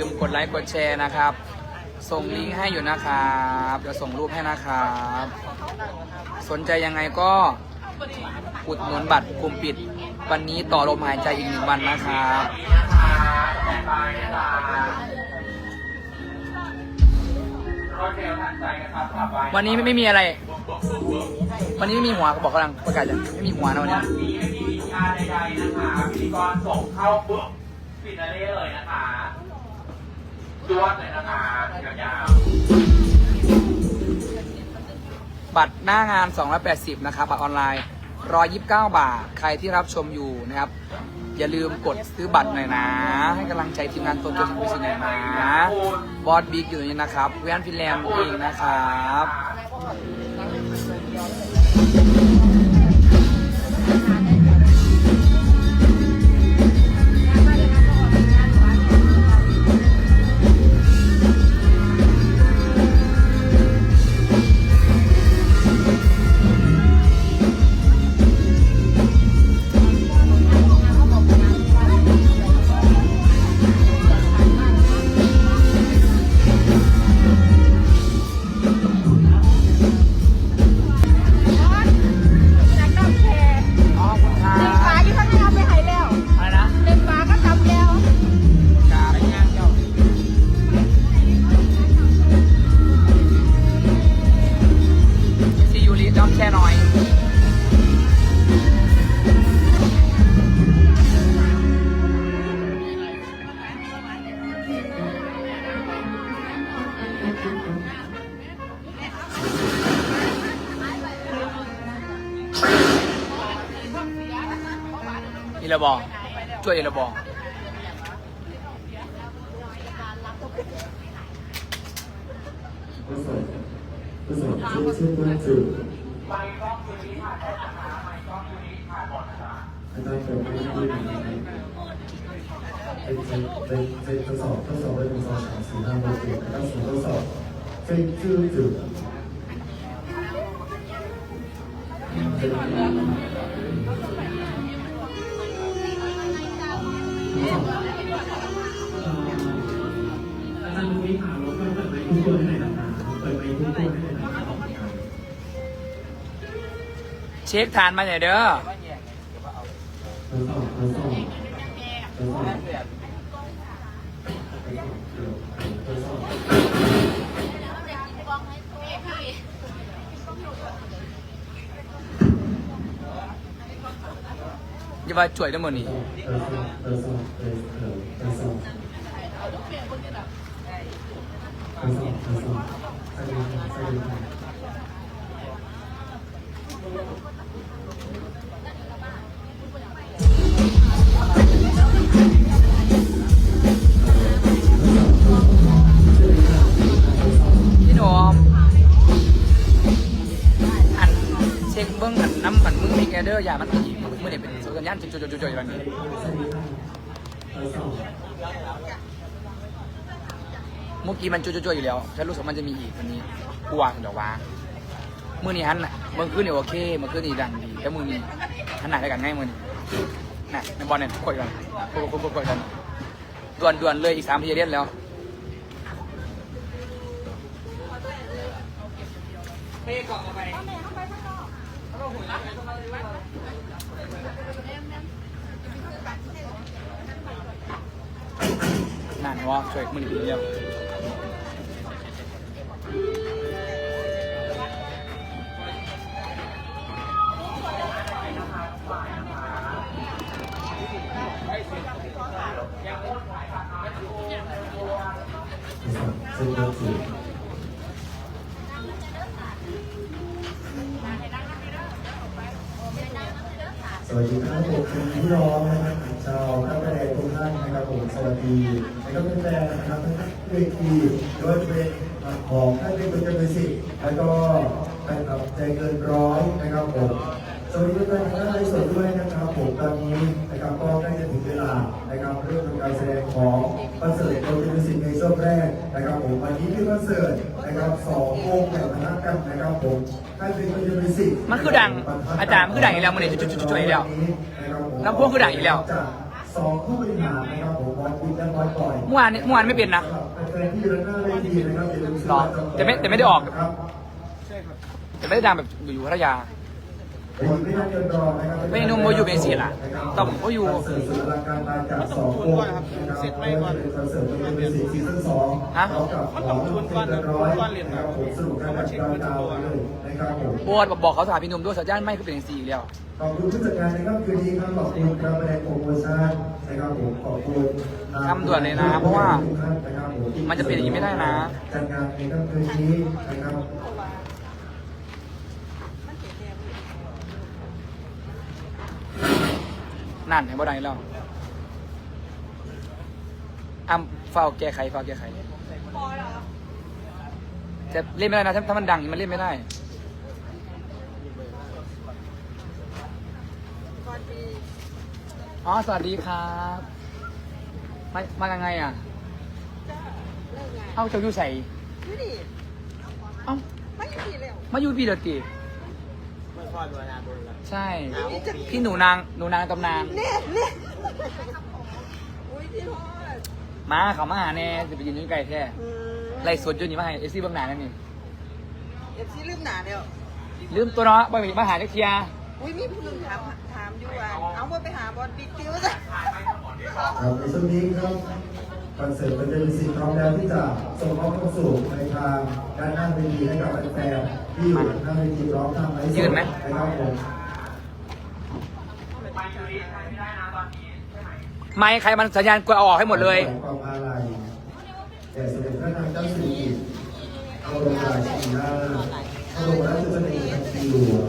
ลืมกดไลค์กดแชร์นะครับ ส่งลิงก์ให้อยู่นะครับเดี๋ยวส่งรูปให้นะครับ สนใจยังไงก็อุดหนุนบัตรกลุ่มปิด วันนี้ต่อลมหายใจอีกหนึ่งวันนะครับวันนี้ไม่มีอะไร วันนี้ไม่มีหัวเขาบอกกำลังประกาศจะไม่มีหัวนะวันนี้ไม่มีงานใดๆนะคะพิธีกรส่งเข้าปุ๊บฟินาเล่เลยนะคะ จวดเลยนะคะยาวๆบัตรหน้างาน 280 นะครับบัตรออนไลน์ 129 บาท ใครที่รับชมอยู่นะครับ อย่าลืมกดซื้อบัตรหน่อยนะ ให้กำลังใจทีมงานตัวจริงพิเศษหน่อยนะบอสบิ๊กอยู่ตรงนี้นะครับเวนฟินแลนด์เองนะครับ ระบอกช่วยระบอกรู้สึกรู้สึกชื่อชื่อน่าจืดอาจารย์เกิดไม่ได้ดีเป็นเป็นเป็นทดสอบทดสอบไป็นทดสอบสี่ห้าโมเดลแล้วสี่ทดสอบเป็นชื่อจืดเป็น อาจารย์นุ้ยค่ะรบกวนเปิดไมค์ทุกตัวให้หน่อยนะคะเปิดไมค์ทุกตัวให้หน่อยนะคะเช็คทานมาหน่อยเด้อ ทดสอบทดสอบทดสอบทดสอบ อย่ามาช่วยทั้งหมดนี่ ทดสอบทดสอบทดสอบทดสอบทด สอบทดสอบใส่ดูใส่ดูพี่หนอมอันเช็คเบิ้งอันน้ำมันมึงมีแกเด้ออย่ามันอีกมึง ไม่ได้เป็นสัญญาณจุดๆๆๆแบบนี้ใส่ดูทดเมื่อกี้มันจุดๆๆอยู่แล้วฉันรู้สึกมันจะมีอีกวันนี้กวางเดี๋ยววางมือนี้ฮันน่ะมือขึ้นเนี่ยโอเคมือขึ้นนี่ดังดีแต่มือนี้ฮันหนได้กันง่ายมือนี้น่ะในบอลเนี่ยกดกันกดกดกดกดกันด่วนด่วนเลยอีกสามทีเรียนแล้ว นั่นวะช่วยมือนี้เดียว เวทีโดยเป็นของท่านที่เป็นเจ้าหน้าที่แล้วก็แฟนคลับใจเกินร้อยนะครับผมสวัสดีทุกท่านทั้งในส่วนด้วยนะครับผมตอนนี้นะครับก็ใกล้จะถึงเวลานะครับเรื่องของการแสดงของคอนเสิร์ตโดยเป็นสิ่งในช่วงแรกนะครับผมวันนี้ที่คอนเสิร์ตนะครับสองวงแบบนัดกันนะครับผมท่านเป็นคนจะเป็นสิ่งมันคือดังอาจารย์มันคือดังอีกแล้วมันเนี่ยจุดๆๆๆอีกแล้วลำโพงคือดังอีกแล้วจากสองผู้บริหารนะครับ ผมบออสบิ๊กและบอสก่อยเมื่อวานนี้เมื่อวานไม่เป็นนะแฟนๆที่อยู่ด้านหน้าเวทีนะครับอย่าลืมซื้หรอแต่ไม่แต่ไม่ได้ออกครับแต่ไม่ได้ดังแบบอยู่พัทยา ไม่ต้องเดินรอนะครับไม่นุ่มว่าอยู่เบสิล่ะต้องว่าอยู่คอนเสิร์ตสุดอลังการมาจากสองวงนะครับเสร็จไม่ก่อนคอนเสิร์ตเป็นเบสิซีซั่นสองฮะพร้อมกับของเต็มร้อยนะครับผมสนุกกันแบบยาวๆเลยนะครับผมโบสบอกเขาถามพี่หนุ่มด้วยสัญญาณไม่คือเป็นอย่างสี่อีกแล้วขอบคุณผู้จัดการนะครับคืนนี้ครับขอบคุณครับแสดงโปรโมชั่นนะครับผมขอบคุณทำด่วนเลยนะ เพราะว่าทุกท่นะครับผมมันจะเป็นอย่างนี้ไม่ได้นะจัดงานในค่ำคืนนี้นะครับ นั่นเห็นบ่ได้แล้วอ้ำเฝ้าแก้ไขเฝ้าแก้ไขจะเล่นไม่ได้นะถ้าถ้ามันดังมันเล่นไม่ได้อ๋อ สวัสดีครับมามายังไงอะเอ้าเจ้าอยู่ใส่ดูดิเอ้าไม่อยู่ดี แล้วมาอยู่พี่เดอตีใช่ พี่หนูนางหนูนางตำนาน เนี่ยเนี่ยอุ้ยที่ทอดมาเขามาหาแน่จะไปยืนอยืนไกลแท้อืมไล่สดอยู่นี่มาให้เอซี่เบื้องหน้านั่นนี่เอฟซีลืมหนาเดียวลืมตัวเนาะบ่อยมาหาจักเทียอุ้ยมีผู้หญิงถามถามอยู่ว่าเอาบอลไปหาบอลบิ๊กติวจ้ะครับในช่วงนี้ครับ คอนเสิร์ตเป็นเดลิซีพร้อมแล้วที่จะส่งมอบความสุขในทางด้านหน้าเวทีให้กับแฟนๆที่อยู่หน้าเวทีพร้อมทำไลฟ์สดนะครับผมไปอยู่ดีใช้ไม่ได้นะตอนนี้ใช่ไหมไม่ใครมันสัญญาณกดเอาออกให้หมดเลยความอาลัยแด่สมเด็จพระนางเจ้าสิริกิติ์พระบรมราชินีนาถพระบรมราชชนนีพันปีหลวง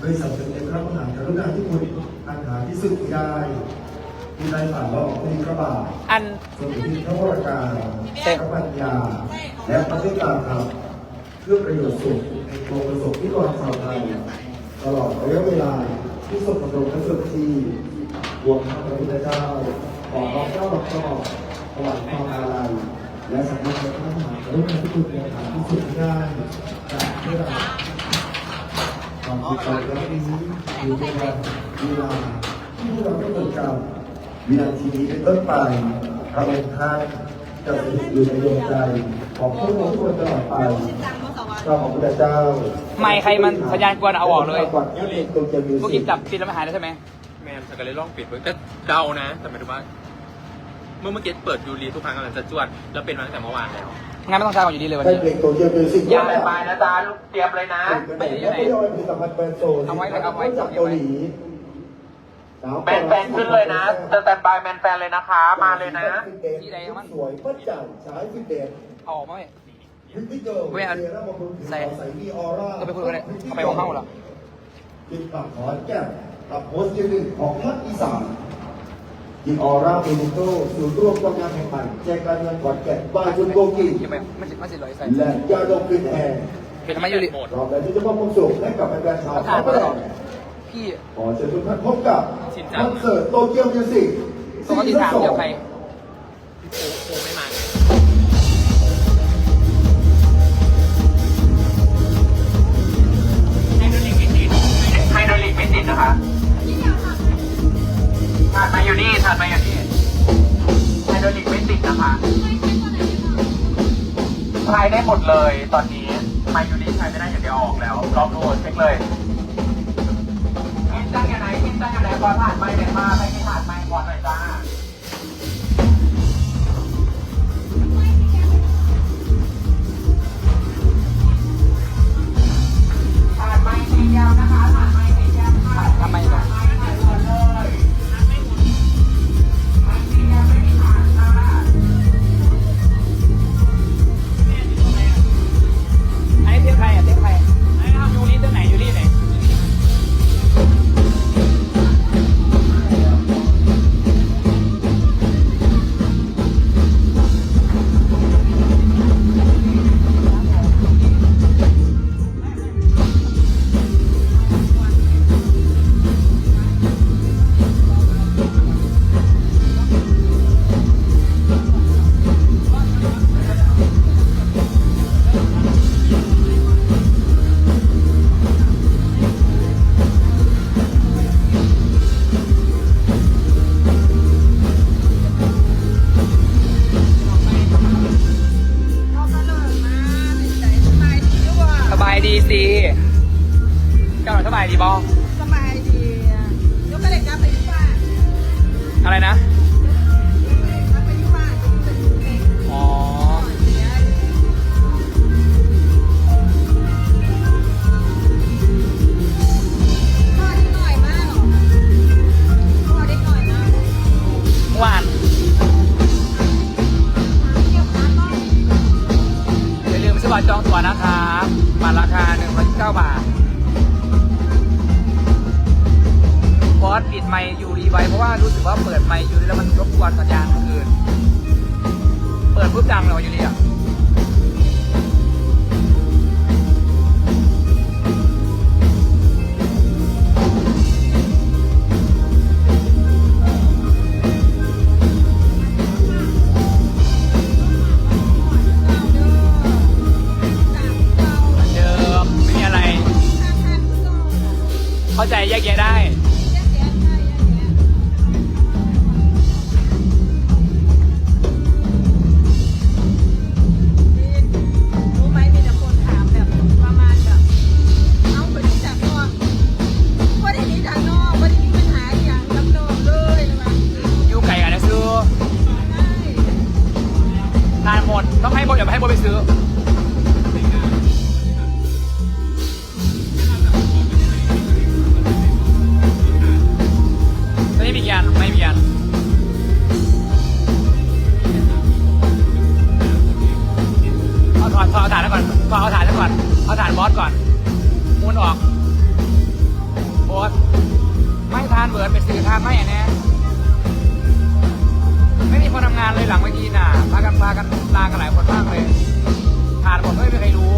ด้วยสำนึกในพระมหากรุณาธิคุณอันหาที่สุดมิได้ ที่ได้ฝ่าละอองธุลีพระบาทอันทรงมีพระวรกายพระปัญญา และพระเมตตาธรรมเพื่อประโยชน์สุขในปวงประสบที่กรชาวไทยตลอดระยะเวลาที่ทรงดำรงพระชนชีรวมทั้งพระพุทธเจ้าขอร้องเจ้าหลอกต่อถวายความอาลัยและสำนึกในพระมหากรุณาธิคุณอย่างหาที่สุดมิได้จากเพื่อความดีใจและนี้อยู่ในวันเวลาที่พวกเราได้เกิดกัน วินาทีนี้เป็นต้นไปพระองค์ท่านจะสถิตอยู่ในดวงใจของพวกเราทุกคนตลอดไปเราของพระเจ้าไม่ใครมันสัญญาณกวนเอาออกเลยก่อนที่ตรงจะมีพวกกินจับปิดแล้วไม่หายแล้วใช่ไหมแมนสกเลยลองปิดเบิ่งแต่เดานะ แต่หมายถึงว่า เมื่อเมื่อกี้เปิดยูรีทุกครั้งกำลังจะจวด แล้วเป็นมาตั้งแต่เมื่อวานแล้ว งานไม่ต้องใช้ก่อนอยู่ดีเลยวันได้นี้ เพลงโตเกียวมิวสิกอย่าไปไปนะจ๊ะลูกเตรียมเลยนะ ไม่ได้ไม่ได้ผลิตภัณฑ์แบรนด์โซนเอาไว้เลยเอาไว้ จากเกาหลี แมนแฟนขึ้นเลยนะสแตนบายแมนแฟนเลยนะคะ มาเลยนะที่ใดมันสวยป้าจ่ายใช้ฟิตเนสเอาออกมาไหมพิพิเกิร์ลเว้ยอันเซรั่มบำรุงผิวใส่ขาวใสมีออร่าก็ไปคุยกันเลยเอาไปของเฮ้าเหรอกินปากขอนแก้มกับโพสต์ยืนหนึ่งของภาคอีสานยิงออร่าเบนิโต้ศูนย์รวมความงามแห่งใหม่แจกการเงินขอนแก่นบายคุณโกกิอย่าไปไม่สิไม่สิลอยใส่และยาดมกลิ่นแอร์เป็นทำไมอยู่ดิพร้อมแล้วที่จะมอบความสุขให้กับแฟนๆชาวเขาไทถามย มาแลตลอดนด์พี่ขอเชิญทุกท่านพบกับชินคจังอนเสิร์ตโตเกียวมิวสิกปกติถามเดียวใครโอ้โหไม่มา ไฮโดรลิกไม่ติดไฮโดรลิกไม่ติดนะคะถัดมาอยู่นี่ถัดมาอยู่นี่ไฮโดรลิกไม่ติดนะคะใช้ได้หมดเลยตอนนี้มาอยู่นี่ใช้ไม่ได้อย่างเดียวออกแล้วลองดูเช็คเลยกินตั้ง ไหนกินตั้งอย่างไหนก่อนผ่านไปไหนมาไปที่ผ่านไป จานเมื่อคืน เปิดปุ๊บดังเลยอยู่ดีอะ มุนออกหมดไม่ทานเหมือนไปสื่อทานไม่แน่ไม่มีคนทำงานเลยหลังเวทีน่ะพากันพากันลากันหลายคนมากเลยทานหมดไม่มีใครรู้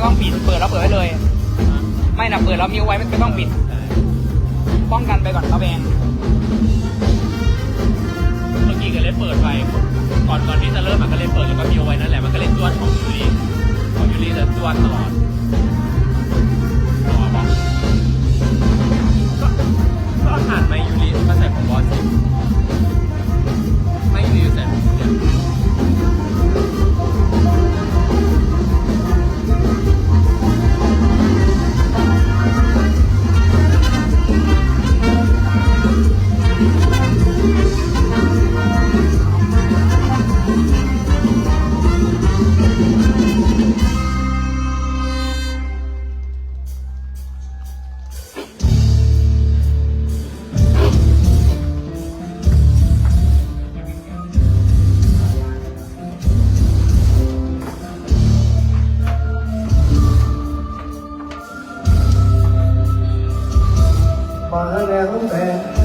ก็ต้องปิด เปิดแล้วเปิดไว้เลย ไม่นะเปิดแล้วมีไว้มันก็ต้องปิด ป้องกันไปก่อนครับเองเมื่อกี้ก็เลยเปิดไป ก่อนก่อนที่จะเริ่มมันก็เลยเปิดแล้วก็มีไว้นั่นแหละ มันก็เลยจวนของยูรีของยูรีจะจวนตลอดก็หันไปยูรีมาใส่ของบอสสิ มาแล้วแต่